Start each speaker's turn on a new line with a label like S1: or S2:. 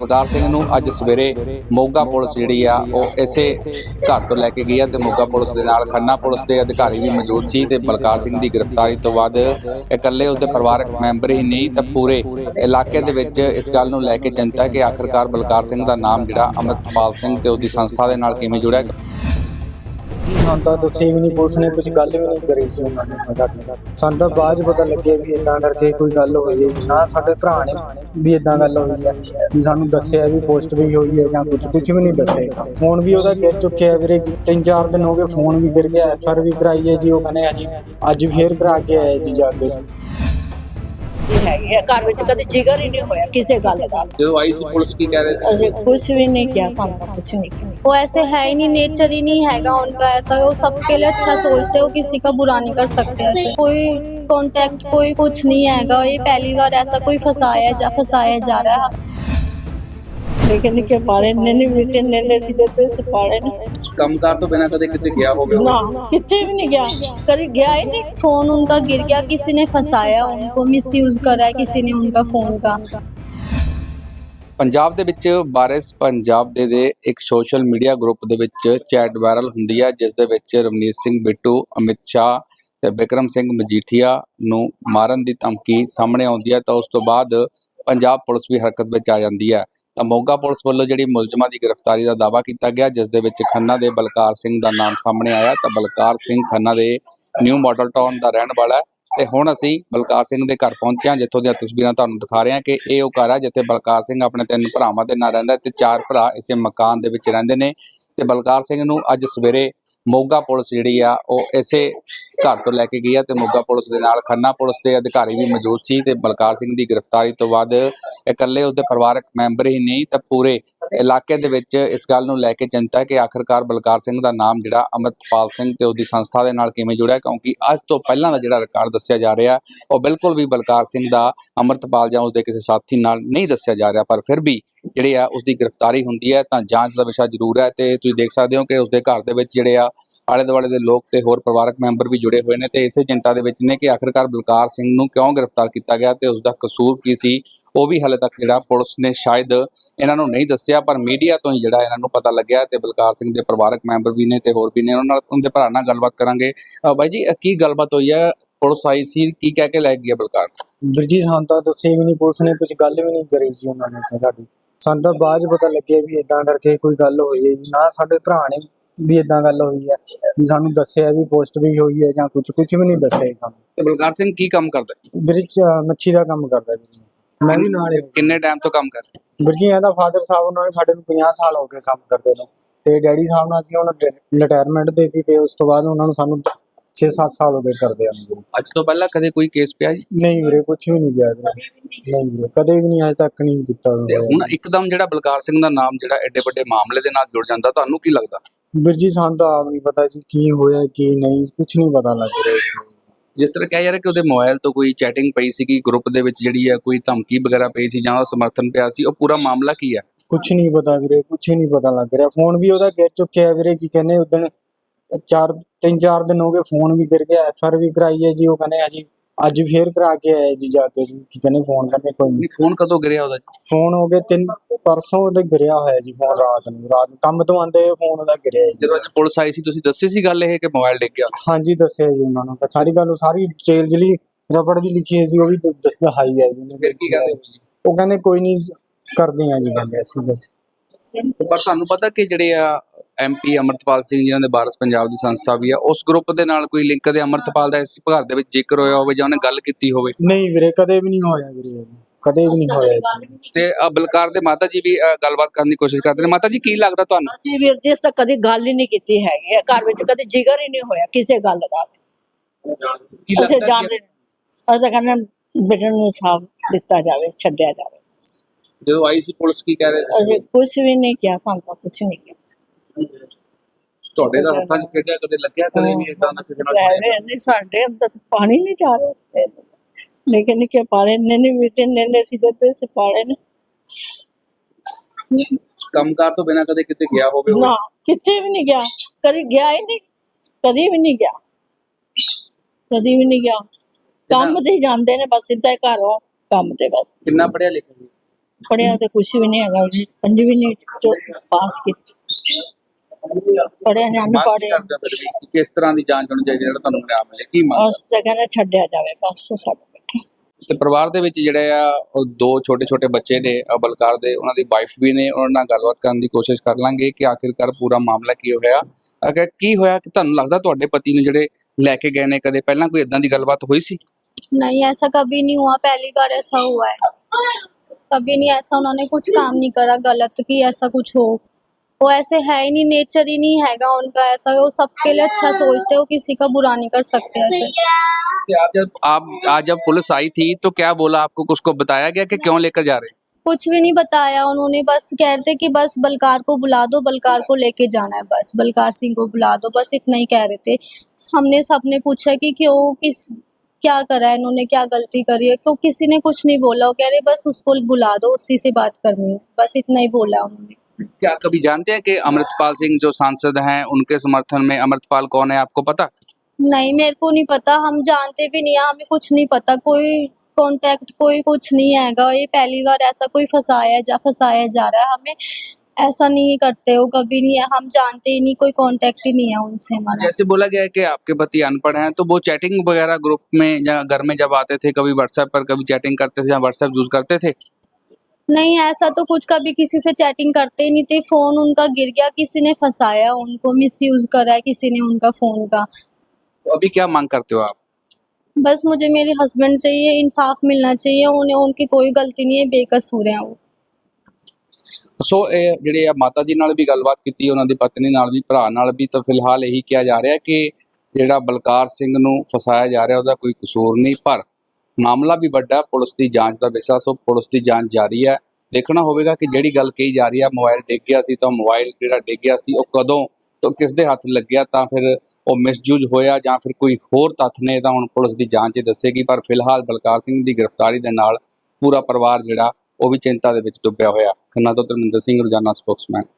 S1: ਗੁਰਦਾਰ ਸਿੰਘ ਨੂੰ ਅੱਜ ਸਵੇਰੇ ਮੋਗਾ ਪੁਲਿਸ ਜਿਹੜੀ ਆ, ਉਹ ਇਸੇ ਘਰ ਤੋਂ ਲੈ ਕੇ ਗਈ ਆ ਤੇ ਮੋਗਾ ਪੁਲਿਸ ਦੇ ਨਾਲ ਖੰਨਾ ਪੁਲਿਸ ਦੇ ਅਧਿਕਾਰੀ ਵੀ ਮੌਜੂਦ ਸੀ ਤੇ ਬਲਕਾਰ ਸਿੰਘ ਦੀ ਗ੍ਰਿਫਤਾਰੀ ਤੋਂ ਬਾਅਦ ਇਕੱਲੇ ਉਸਦੇ ਪਰਿਵਾਰਕ ਮੈਂਬਰ ਹੀ ਨਹੀਂ, ਤਾਂ ਪੂਰੇ ਇਲਾਕੇ ਦੇ ਵਿੱਚ ਇਸ ਗੱਲ ਨੂੰ ਲੈ ਕੇ ਚਿੰਤਾ ਕਿ ਆਖਰਕਾਰ ਬਲਕਾਰ ਸਿੰਘ ਦਾ ਨਾਮ ਜਿਹੜਾ ਅਮਰਤਪਾਲ ਸਿੰਘ ਤੇ ਉਹਦੀ ਸੰਸਥਾ ਦੇ ਨਾਲ ਕਿਵੇਂ ਜੁੜਿਆ।
S2: ਜੀ ਤਾਂ ਦੱਸੇ ਵੀ ਨਹੀਂ ਪੁਲਿਸ ਨੇ ਕੁਝ ਗੱਲ ਵੀ ਨਹੀਂ ਕਰੀ ਸੀ ਉਹਨਾਂ ਨੇ ਤਾਂ ਸਾਡੀ। ਸਾਨੂੰ ਤਾਂ ਬਾਅਦ 'ਚ ਪਤਾ ਲੱਗਿਆ ਵੀ ਇਦਾਂ ਕਰਕੇ ਕੋਈ ਗੱਲ ਹੋਈ ਹੈ ਨਾ ਸਾਡੇ ਭਰਾ ਨੇ ਵੀ ਇਦਾਂ ਗੱਲ ਹੋਈ ਹੈ। ਵੀ ਸਾਨੂੰ ਦੱਸਿਆ ਵੀ ਪੋਸਟ ਵੀ ਹੋਈ ਹੈ ਜਾਂ ਕੁਝ ਕੁਝ ਵੀ ਨਹੀਂ ਦੱਸਿਆ। ਫੋਨ ਵੀ ਉਹਦਾ ਗਿਰ ਚੁੱਕਿਆ ਵੀਰੇ। ਤਿੰਨ ਚਾਰ ਦਿਨ ਹੋ ਗਏ, ਫੋਨ ਵੀ ਗਿਰ ਗਿਆ ਐਫਆਰ ਵੀ ਕਰਾਈ ਹੈ ਜੀ, ਉਹ ਕਹਿੰਦੇ ਆ ਜੀ, ਅੱਜ ਫੇਰ ਕਰਾ ਕੇ ਆਏ ਜੀ ਜਾ ਕੇ। ਜੀ
S3: ਜੀ ਹੈਗੀ ਹੈ ਘਰ ਵਿੱਚ ਕਦੇ ਜਿਗਰ ਹੀ ਨਹੀਂ ਹੋਇਆ ਕਿਸੇ ਗੱਲ ਦਾ
S1: ਜਦੋਂ ਆਈ ਸੀ ਪੁਲਿਸ ਕੀ ਕਹਿ ਰਹੇ ਸੀ
S3: ਅਸੀਂ ਕੁਝ ਵੀ नहीं किया ਸਾਨੂੰ ਤਾਂ ਕੁਝ नहीं किया
S4: वो ऐसे है ही नहीं नेचर ही नहीं हैगा उनका ऐसा वो सबके लिए अच्छा सोचते हो किसी का बुरा नहीं कर सकते ऐसे कोई कांटेक्ट कोई कुछ नहीं हैगा ये पहली बार ऐसा कोई फंसाया जा फंसाया जा रहा है
S3: ਨਿੱਕੇ ਨਿੱਕੇ ਪਾਲੇ ਨੇਨੇ ਵਿੱਚ ਨੇਨੇ ਸੀ ਤੇ ਸਪਾਲੇ ਨੇ
S1: ਕੰਮਕਾਰ ਤੋਂ ਬਿਨਾਂ ਕਦੇ ਕਿਤੇ ਗਿਆ ਹੋਵੇ
S3: ਨਾ ਕਿਤੇ ਵੀ ਨਹੀਂ ਗਿਆ ਕਦੀ ਗਿਆ ਹੀ ਨਹੀਂ
S4: फोन उनका गिर गया किसी ने फंसाया उनको मिसयूज करा है किसी ने उनका फोन का
S1: ਪੰਜਾਬ ਦੇ ਵਿੱਚ ਬਾਰਿਸ ਪੰਜਾਬ ਦੇ ਦੇ ਇੱਕ ਸੋਸ਼ਲ ਮੀਡੀਆ ਗਰੁੱਪ ਦੇ ਵਿੱਚ ਚੈਟ ਵਾਇਰਲ ਹੁੰਦੀ ਹੈ ਜਿਸ ਦੇ ਵਿੱਚ ਰਵਨੀਤ ਸਿੰਘ ਬਿੱਟੂ ਅਮਿਤ ਸ਼ਾਹ ਤੇ ਬਿਕਰਮ ਸਿੰਘ ਮਜੀਠੀਆ ਨੂੰ ਮਾਰਨ ਦੀ ਧਮਕੀ ਸਾਹਮਣੇ ਆਉਂਦੀ ਹੈ ਤਾਂ ਉਸ ਤੋਂ ਬਾਅਦ ਪੰਜਾਬ ਪੁਲਿਸ ਵੀ ਹਰਕਤ ਵਿੱਚ ਆ ਜਾਂਦੀ ਹੈ ਤਾਂ ਮੋਗਾ ਪੁਲਿਸ ਵੱਲੋਂ ਜਿਹੜੀ ਮੁਲਜ਼ਮਾਂ ਦੀ ਗ੍ਰਿਫਤਾਰੀ ਦਾ ਦਾਅਵਾ ਕੀਤਾ ਗਿਆ, ਜਿਸ ਦੇ ਵਿੱਚ ਖੰਨਾ ਦੇ ਬਲਕਾਰ ਸਿੰਘ ਦਾ ਨਾਮ ਸਾਹਮਣੇ ਆਇਆ। ਤਾਂ ਬਲਕਾਰ ਸਿੰਘ ਖੰਨਾ ਦੇ ਨਿਊ ਮਾਡਲ ਟਾਊਨ ਦਾ ਰਹਿਣ ਵਾਲਾ ਹੈ। ਤੇ ਹੁਣ ਅਸੀਂ ਬਲਕਾਰ ਸਿੰਘ ਦੇ ਘਰ ਪਹੁੰਚੇ ਹਾਂ, ਜਿੱਥੋਂ ਦੀਆਂ ਤਸਵੀਰਾਂ ਤੁਹਾਨੂੰ ਦਿਖਾ ਰਹੇ ਹਾਂ ਕਿ ਇਹ ਉਹ ਘਰ ਹੈ ਜਿੱਥੇ ਬਲਕਾਰ ਸਿੰਘ ਆਪਣੇ ਤਿੰਨ ਭਰਾਵਾਂ ਦੇ ਨਾਲ ਰਹਿੰਦਾ ਤੇ ਚਾਰ ਭਰਾ ਇਸੇ ਮਕਾਨ ਦੇ ਵਿੱਚ ਰਹਿੰਦੇ ਨੇ। ਤੇ ਬਲਕਾਰ ਸਿੰਘ ਨੂੰ ਅੱਜ ਸਵੇਰੇ ਮੋਗਾ ਪੁਲਿਸ ਜਿਹੜੀ ਆ, ਉਹ ਇਸੇ ਘਰ ਤੋਂ ਲੈ ਕੇ ਗਈ ਆ ਤੇ ਮੋਗਾ ਪੁਲਿਸ ਦੇ ਨਾਲ ਖੰਨਾ ਪੁਲਿਸ ਦੇ ਅਧਿਕਾਰੀ ਵੀ ਮੌਜੂਦ ਸੀ ਤੇ ਬਲਕਾਰ ਸਿੰਘ ਦੀ ਗ੍ਰਿਫਤਾਰੀ ਤੋਂ ਬਾਅਦ ਇਕੱਲੇ ਉਸਦੇ ਪਰਿਵਾਰਕ ਮੈਂਬਰ ਹੀ ਨਹੀਂ, ਤਾਂ ਪੂਰੇ ਇਲਾਕੇ ਦੇ ਵਿੱਚ ਇਸ ਗੱਲ ਨੂੰ ਲੈ ਕੇ ਚਿੰਤਾ ਕਿ ਆਖਰਕਾਰ ਬਲਕਾਰ ਸਿੰਘ ਦਾ ਨਾਮ ਜਿਹੜਾ ਅਮਰਤਪਾਲ ਸਿੰਘ ਤੇ ਉਹਦੀ ਸੰਸਥਾ ਦੇ ਨਾਲ ਕਿਵੇਂ ਜੁੜਿਆ, ਕਿਉਂਕਿ ਅੱਜ ਤੋਂ ਪਹਿਲਾਂ ਦਾ ਜਿਹੜਾ ਰਿਕਾਰਡ ਦੱਸਿਆ ਜਾ ਰਿਹਾ, ਉਹ ਬਿਲਕੁਲ ਵੀ ਬਲਕਾਰ ਸਿੰਘ ਦਾ ਅਮਰਤਪਾਲ ਜਾਂ ਉਸਦੇ ਕਿਸੇ ਸਾਥੀ ਨਾਲ ਨਹੀਂ ਦੱਸਿਆ ਜਾ ਰਿਹਾ, ਪਰ ਫਿਰ ਵੀ ਜਿਹੜੀ ਆ, ਉਸਦੀ ਗ੍ਰਿਫਤਾਰੀ ਹੁੰਦੀ ਹੈ, ਤਾਂ ਜਾਂਚ ਦਾ ਵਿਸ਼ਾ ਜ਼ਰੂਰ ਹੈ ਤੇ ਤੁਸੀਂ ਦੇਖ ਸਕਦੇ ਹੋ ਕਿ ਉਸਦੇ ਘਰ ਦੇ ਵਿੱਚ ਜਿਹੜੇ ਆ ਆਲੇ ਦੁਆਲੇ ਦੇ ਲੋਕ ਤੇ ਹੋਰ ਪਰਿਵਾਰਕ ਮੈਂਬਰ ਵੀ ਜੁੜੇ ਹੋਏ ਨੇ ਤੇ ਇਸੇ ਚਿੰਤਾ ਦੇ ਵਿੱਚ ਨੇ ਕਿ ਆਖਰਕਾਰ ਬਲਕਾਰ ਸਿੰਘ ਨੂੰ ਕਿਉਂ ਗ੍ਰਿਫਤਾਰ ਕੀਤਾ ਗਿਆ ਤੇ ਉਸਦਾ ਕਸੂਰ ਕੀ ਸੀ, ਉਹ ਵੀ ਹਾਲੇ ਤੱਕ ਜਿਹੜਾ ਪੁਲਿਸ ਨੇ ਸ਼ਾਇਦ ਇਹਨਾਂ ਨੂੰ ਨਹੀਂ ਦੱਸਿਆ, ਪਰ ਮੀਡੀਆ ਤੋਂ ਹੀ ਜਿਹੜਾ ਇਹਨਾਂ ਨੂੰ ਪਤਾ ਲੱਗਿਆ ਤੇ ਬਲਕਾਰ ਸਿੰਘ ਦੇ ਪਰਿਵਾਰਕ ਮੈਂਬਰ ਵੀ ਨੇ ਤੇ ਹੋਰ ਵੀ ਨੇ, ਉਹਨਾਂ ਨਾਲ ਉਹਦੇ ਭਰਾ ਨਾਲ ਗੱਲਬਾਤ ਕਰਾਂਗੇ। ਬਾਈ ਜੀ ਕੀ ਗੱਲਬਾਤ ਹੋਈ ਹੈ? ਪੁਲਿਸ ਆਈ ਸੀ ਕੀ ਕਹਿ ਕੇ ਲੈ ਹੈ ਬਲਕਾਰ?
S2: ਬਿਰਜੀ ਸਾਨੂੰ ਤਾਂ ਦੱਸੇ ਵੀ ਨਹੀਂ ਪੁਲਿਸ ਨੇ ਕੁਝ ਗੱਲ ਵੀ ਨਹੀਂ ਕਰੀ ਸੀ ਉਹਨਾਂ ਨੇ ਤਾਂ ਸਾਡੀ। ਸਾਨੂੰ ਤਾਂ ਬਾਅਦ ਪਤਾ ਲੱਗਿਆ ਵੀ ਇਦਾਂ ਕਰਕੇ ਕੋਈ ਗੱਲ ਹੋਈ ਹੈ। ਜੀ। ਨਾ ਸਾਡੇ ਭਰਾ ਨੇ ਵੀ ਇਦਾਂ ਗੱਲ ਹੋਈ ਹੈ ਵੀ ਸਾਨੂੰ ਦੱਸਿਆ ਵੀ ਪੋਸਟ ਵੀ ਹੋਈ ਹੈ ਜਾਂ ਕੁਝ ਕੁਝ ਵੀ ਨਹੀਂ ਦੱਸਿਆ ਸਾਨੂੰ।
S1: ਬਲਕਾਰ ਸਿੰਘ ਕੀ ਕੰਮ ਕਰਦਾ?
S2: ਬ੍ਰਿਜ ਮੱਛੀ ਦਾ ਕੰਮ ਕਰਦਾ ਜੀ। ਮੈਂ ਵੀ ਨਾਲ
S1: ਕਿੰਨੇ ਟਾਈਮ ਤੋਂ ਕੰਮ ਕਰ
S2: ਬ੍ਰਿਜੀ ਇਹਦਾ ਫਾਦਰ ਸਾਹਿਬ ਉਹਨਾਂ ਨੇ ਸਾਡੇ ਨੂੰ 50 ਸਾਲ ਹੋ ਗਏ ਕੰਮ ਕਰਦੇ ਨੂੰ। ਤੇ ਡੈਡੀ ਸਾਹਿਬ ਨਾਲ ਅਸੀਂ ਉਹਨਾਂ ਰਿਟਾਇਰਮੈਂਟ ਦੇ ਦਿੱਤੀ ਤੇ ਉਸ ਤੋਂ ਬਾਅਦ ਉਹਨਾਂ ਨੂੰ ਸਾਨੂੰ 6-7 ਸਾਲ ਹੋ ਗਏ ਕਰਦੇ ਆਂ ਵੀਰੇ
S1: ਅੱਜ ਤੋਂ ਪਹਿਲਾਂ ਕਦੇ ਕੋਈ ਕੇਸ ਪਿਆ ਜੀ?
S2: ਨਹੀਂ ਵੀਰੇ ਕੁਝ ਵੀ ਨਹੀਂ ਵੀਰੇ। ਨਹੀਂ ਵੀਰੇ ਕਦੇ ਵੀ ਨਹੀਂ ਅਜੇ ਤੱਕ ਨਹੀਂ ਕੀਤਾ
S1: ਤੇ। ਹੁਣ ਇੱਕਦਮ ਜਿਹੜਾ ਬਲਕਾਰ ਸਿੰਘ ਦਾ ਨਾਮ ਜਿਹੜਾ ਐਡੇ ਵੱਡੇ ਮਾਮਲੇ ਦੇ ਨਾਲ ਜੁੜ ਜਾਂਦਾ ਤੁਹਾਨੂੰ ਕੀ ਲੱਗਦਾ?
S2: ਵੀਰ ਜੀ ਸਾਨੂੰ ਤਾਂ ਆਪ ਨਹੀਂ ਪਤਾ ਸੀ ਕੀ ਹੋਇਆ ਕੀ ਨਹੀਂ ਕੁਝ ਨਹੀਂ ਪਤਾ ਲੱਗ ਰਿਹਾ ਜੀ।
S1: ਜਿਸ ਤਰ੍ਹਾਂ ਕਿਹਾ ਜਾ ਰਿਹਾ ਕਿ ਉਹਦੇ ਮੋਬਾਈਲ ਤੋਂ ਕੋਈ ਚੈਟਿੰਗ ਪਈ ਸੀਗੀ ਗਰੁੱਪ ਦੇ ਵਿੱਚ ਜਿਹੜੀ ਹੈ ਕੋਈ ਧਮਕੀ ਵਗੈਰਾ ਪਈ ਸੀ ਜਾਂ ਉਹਦਾ ਸਮਰਥਨ ਪਿਆ ਸੀ ਉਹ ਪੂਰਾ ਮਾਮਲਾ ਕੀ ਹੈ
S2: ਕੁਝ ਨਹੀਂ ਪਤਾ ਵੀਰੇ ਕੁਝ ਨਹੀਂ ਪਤਾ ਲੱਗ ਰਿਹਾ। ਫੋਨ ਵੀ ਉਹਦਾ ਗਿਰ ਚੁੱਕਿਆ ਵੀਰੇ ਕੀ ਕਹਿੰਦੇ ਉਦਣ ਚਾਰ ਤਿੰਨ ਚਾਰ ਦਿਨ ਹੋ ਗਏ ਫੋਨ ਵੀ ਗਿਰ ਗਿਆ ਐਫਆਰ ਵੀ ਕਰਾਈ ਹੈ ਜੀ ਉਹ ਕਹਿੰਦੇ ਆ ਜੀ ਅੱਜ ਫੇਰ ਕਰਾ ਕੇ ਆਏ ਜੀ ਜਾ ਕੇ ਜੀ ਕੀ ਕਹਿੰਦੇ ਫੋਨ ਕਹਿੰਦੇ ਕੋਈ ਨਹੀਂ।
S1: ਫੋਨ ਕਦੋਂ ਗਿਰਿਆ ਉਹਦਾ?
S2: ਫੋਨ ਹੋ ਗਏ ਤਿੰਨ ਪਰਸੋਂ ਉਹਦੇ ਗਿਰਿਆ ਹੋਇਆ ਜੀ ਫੋਨ ਰਾਤ ਨੂੰ ਰਾਤ ਨੂੰ ਕੰਮ ਤੋਂ ਆਂਦੇ ਫੋਨ ਉਹਦਾ ਗਿਰਿਆ ਜੀ।
S1: ਜਦੋਂ ਅੱਜ ਪੁਲਿਸ ਆਈ ਸੀ ਤੁਸੀਂ ਦੱਸੀ ਸੀ ਗੱਲ ਇਹ ਕਿ ਮੋਬਾਈਲ ਡਿੱਗ ਗਿਆ?
S2: ਹਾਂਜੀ ਦੱਸਿਆ ਜੀ ਉਹਨਾਂ ਨੂੰ ਤਾਂ ਸਾਰੀ ਗੱਲ ਉਹ ਸਾਰੀ ਡਿਟੇਲ ਜਿਹੜੀ ਰਬੜ ਵੀ ਲਿਖੀ ਸੀ ਉਹ ਵੀ ਦਿਖਾਈ ਹੈ ਜੀ ਉਹਨੇ।
S1: ਕੀ ਕਹਿੰਦੇ
S2: ਉਹ ਕਹਿੰਦੇ ਕੋਈ ਨਹੀਂ ਕਰਦੇ ਆ ਜੀ ਕਹਿੰਦੇ ਅਸੀਂ ਦੱਸ
S1: ਪਰ ਤੁਹਾਨੂੰ ਪਤਾ ਕਿ ਜਿਹੜੇ ਆ ਐਮਪੀ ਅਮਰਤਪਾਲ ਸਿੰਘ ਜਿਨ੍ਹਾਂ ਦੇ ਬਾਰਸ ਪੰਜਾਬ ਦੀ ਸੰਸਥਾ ਵੀ ਆ ਉਸ ਗਰੁੱਪ ਦੇ ਨਾਲ ਕੋਈ ਲਿੰਕ ਦੇ ਅਮਰਤਪਾਲ ਦਾ ਇਸ ਘਰ ਦੇ ਵਿੱਚ ਜ਼ਿਕਰ ਹੋਇਆ ਹੋਵੇ ਜਾਂ ਉਹਨੇ ਗੱਲ ਕੀਤੀ ਹੋਵੇ?
S2: ਨਹੀਂ ਵੀਰੇ ਕਦੇ ਵੀ ਨਹੀਂ ਹੋਇਆ ਵੀਰੇ ਕਦੇ ਵੀ ਨਹੀਂ ਹੋਇਆ।
S1: ਤੇ ਅ, ਬਲਕਾਰ ਦੇ ਮਾਤਾ ਜੀ ਵੀ ਅ, ਗੱਲਬਾਤ ਕਰਨ ਦੀ ਕੋਸ਼ਿਸ਼ ਕਰਦੇ ਨੇ। ਮਾਤਾ ਜੀ ਕੀ ਲੱਗਦਾ ਤੁਹਾਨੂੰ?
S3: ਅਸੀਂ ਵੀਰ ਜੀ ਇਸ ਤਾਂ ਕਦੀ ਗੱਲ ਹੀ ਨਹੀਂ ਕੀਤੀ ਹੈਗੀ ਹੈ। ਘਰ ਵਿੱਚ ਕਦੇ ਜਿਗਰ ਹੀ ਨਹੀਂ ਹੋਇਆ ਕਿਸੇ ਗੱਲ ਦਾ
S1: ਕੀ
S3: ਅਸੀਂ
S1: ਲੱਗਦਾ
S3: ਜਾਣਦੇ ਅਸੀਂ ਕਹਿੰਦੇ ਬੇਟੇ ਨੂੰ ਸਾਫ਼ ਦਿੱਤਾ ਜਾਵੇ ਛੱਡਿਆ ਜਾਵੇ।
S1: ਜਦੋਂ ਆਈ ਸੀ ਪੁਲਿਸ ਕੀ ਕਹਿ ਰਹੇ ਸੀ?
S3: ਅਸੀਂ ਕੁਝ ਵੀ ਨਹੀਂ ਕਿਹਾ ਸਾਨੂੰ ਤਾਂ ਕੁਝ ਨਹੀਂ ਕਿਹਾ।
S1: ਤੁਹਾਡੇ ਦਾ ਹੱਥਾਂ 'ਚ ਖੇਡਿਆ ਕਦੇ ਲੱਗਿਆ ਕਦੇ ਵੀ ਇਦਾਂ ਦਾ ਕਿਸੇ ਨਾਲ
S3: ਰਹੇ ਨੇ ਸਾਡੇ ਅੰਦਰ ਪਾਣੀ ਨਹੀਂ ਜਾ ਰਿਹਾ ਸੀ। ਨਿੱਕੇ ਨਿੱਕੇ ਪਾਲੇ ਨੇ ਨੇ ਵਿੱਚ ਨੇ ਨੇ ਸੀ ਤੇ ਸੇ ਪਾਲੇ ਨੇ।
S1: ਕੰਮਕਾਰ ਤੋਂ ਬਿਨਾਂ ਕਦੇ ਕਿਤੇ ਗਿਆ ਹੋਵੇ
S3: ਨਾ ਕਿਤੇ ਵੀ ਨਹੀਂ ਗਿਆ। ਕਦੀ ਗਿਆ ਹੀ ਨਹੀਂ। ਕਦੀ ਵੀ ਨਹੀਂ ਗਿਆ। ਕਦੀ ਵੀ ਨਹੀਂ ਗਿਆ। ਕੰਮ ਤੇ ਜਾਂਦੇ ਨੇ ਬਸ ਸਿੱਧਾ ਘਰੋਂ ਕੰਮ ਤੇ ਬਸ।
S1: ਕਿੰਨਾ ਪੜਿਆ ਲਿਖਿਆ
S3: ਪੜਿਆ ਤੇ ਕੁਝ ਵੀ ਨਹੀਂ ਹੈਗਾ ਜੀ ਪੰਜਵੀਂ ਨੇ ਪਾਸ ਕੀਤੀ। ਪੜਿਆ
S1: ਨੇ ਅਨ
S3: ਪੜਿਆ
S1: ਕਿਸ ਤਰ੍ਹਾਂ ਦੀ ਜਾਂਚ ਹੋਣੀ ਚਾਹੀਦੀ ਜਿਹੜਾ ਤੁਹਾਨੂੰ ਮਿਲਿਆ? ਮਿਲੇ ਕੀ ਮੰਗ
S3: ਉਸ ਜਗ੍ਹਾ ਨਾ ਛੱਡਿਆ ਜਾਵੇ ਬਸ ਸਾਡੇ
S1: ਤੇ ਪਰਿਵਾਰ ਦੇ ਵਿੱਚ ਜਿਹੜੇ ਆ ਉਹ ਦੋ ਛੋਟੇ ਛੋਟੇ ਬੱਚੇ ਨੇ ਬਲਕਾਰ ਦੇ ਉਹਨਾਂ ਦੀ ਵਾਈਫ ਵੀ ਨੇ ਉਹਨਾਂ ਨਾਲ ਗੱਲਬਾਤ ਕਰਨ ਦੀ ਕੋਸ਼ਿਸ਼ ਕਰ ਲਾਂਗੇ ਕਿ ਆਖਿਰਕਾਰ ਪੂਰਾ ਮਾਮਲਾ ਕੀ ਹੋਇਆ। ਅਗਰ ਕੀ ਹੋਇਆ ਕਿ ਤੁਹਾਨੂੰ ਲੱਗਦਾ ਤੁਹਾਡੇ ਪਤੀ ਨੂੰ ਜਿਹੜੇ ਲੈ ਕੇ ਗਏ ਨੇ ਕਦੇ ਪਹਿਲਾਂ ਕੋਈ ਇਦਾਂ ਦੀ ਗੱਲਬਾਤ ਹੋਈ ਸੀ?
S4: ਨਹੀਂ ਐਸਾ ਕਦੀ ਨਹੀਂ ਹੋਇਆ ਪਹਿਲੀ ਵਾਰ ਐਸਾ ਹੋਇਆ ਹੈ। कभी नहीं ऐसा उन्होंने कुछ काम नहीं करा गलत कि ऐसा कुछ हो। वो ऐसे है ही नहीं नेचर ही नहीं हैगा उनका ऐसा वो सबके लिए अच्छा सोचते हो किसी का बुरा नहीं कर सकते ऐसे।
S1: आप जब आप आज जब पुलिस आई थी तो क्या बोला आपको उसको बताया गया कि क्यों लेकर जा रहे? हैं
S4: कुछ भी नहीं बताया उन्होंने बस कह रहे थे कि बस बलकार को बुला दो बलकार को लेके जाना है बस बलकार सिंह को बुला दो बस इतना ही कह रहे थे। हमने सबने पूछा कि क्यों किस क्या करा है? इन्होंने क्या गलती करी है? क्यों किसी ने कुछ नहीं बोला? वो कह रहे बस उसको बुला दो उसी से बात करनी है। बस इतना ही बोला उन्होंने।
S1: क्या कभी जानते हैं कि अमृतपाल सिंह जो सांसद हैं उनके समर्थन में अमृतपाल कौन है आपको पता?
S4: नहीं मेरे को नहीं पता। हम जानते भी नहीं है हमें कुछ नहीं पता। कोई कांटेक्ट कोई कुछ नहीं हैगा। ये पहली बार ऐसा कोई फंसाया जा फंसाया जा रहा है हमें। ऐसा नहीं करते हो कभी नहीं है हम जानते ही नहीं कोई कांटेक्ट ही नहीं है उनसे हमारा।
S1: जैसे बोला गया है कि आपके पति अनपढ़ हैं तो वो चैटिंग वगैरह ग्रुप में या घर में जब आते थे कभी व्हाट्सएप पर कभी चैटिंग करते थे या व्हाट्सएप यूज़ करते थे?
S4: नहीं ऐसा तो कुछ कभी किसी से चैटिंग करते ही नहीं थे फ़ोन उनका गिर गया किसी ने फंसाया उनको मिसयूज करा है किसी ने उनका फ़ोन का।
S1: तो अभी क्या मांग करते हो आप?
S4: बस मुझे मेरे हस्बैंड चाहिए इंसाफ मिलना चाहिए उन्हें उनकी कोई गलती नहीं है बेकसूर हैं वो।
S1: ਸੋ ਇਹ ਜਿਹੜੇ ਆ ਮਾਤਾ ਜੀ ਨਾਲ ਵੀ ਗੱਲਬਾਤ ਕੀਤੀ, ਉਹਨਾਂ ਦੀ ਪਤਨੀ ਨਾਲ ਵੀ, ਭਰਾ ਨਾਲ ਵੀ, ਤਾਂ ਫਿਲਹਾਲ ਇਹੀ ਕਿਹਾ ਜਾ ਰਿਹਾ ਕਿ ਜਿਹੜਾ ਬਲਕਾਰ ਸਿੰਘ ਨੂੰ ਫਸਾਇਆ ਜਾ ਰਿਹਾ, ਉਹਦਾ ਕੋਈ ਕਸੂਰ ਨਹੀਂ, ਪਰ ਮਾਮਲਾ ਵੀ ਵੱਡਾ, ਪੁਲਿਸ ਦੀ ਜਾਂਚ ਦਾ ਵਿਸ਼ਾ, ਸੋ ਪੁਲਿਸ ਦੀ ਜਾਂਚ ਜਾਰੀ ਹੈ। ਦੇਖਣਾ ਹੋਵੇਗਾ ਕਿ ਜਿਹੜੀ ਗੱਲ ਕਹੀ ਜਾ ਰਹੀ ਹੈ ਮੋਬਾਈਲ ਡਿੱਗ ਗਿਆ ਸੀ ਤਾਂ ਮੋਬਾਈਲ ਜਿਹੜਾ ਡਿੱਗ ਗਿਆ ਸੀ, ਉਹ ਕਦੋਂ ਤੋਂ ਕਿਸ ਦੇ ਹੱਥ ਲੱਗਿਆ, ਤਾਂ ਫਿਰ ਉਹ ਮਿਸਯੂਜ਼ ਹੋਇਆ ਜਾਂ ਫਿਰ ਕੋਈ ਹੋਰ ਤੱਥ ਨੇ, ਤਾਂ ਹੁਣ ਪੁਲਿਸ ਦੀ ਜਾਂਚ ਹੀ ਦੱਸੇਗੀ, ਪਰ ਫਿਲਹਾਲ ਬਲਕਾਰ ਸਿੰਘ ਦੀ ਗ੍ਰਿਫਤਾਰੀ ਦੇ ਨਾਲ ਪੂਰਾ ਪਰਿਵਾਰ ਜਿਹੜਾ ਉਹ ਵੀ ਚਿੰਤਾ ਦੇ ਵਿੱਚ ਡੁੱਬਿਆ ਹੋਇਆ। ਖੰਨਾ ਤੋਂ ਧਰਮਿੰਦਰ ਸਿੰਘ ਰੋਜ਼ਾਨਾ ਸਪੋਕਸਮੈਨ।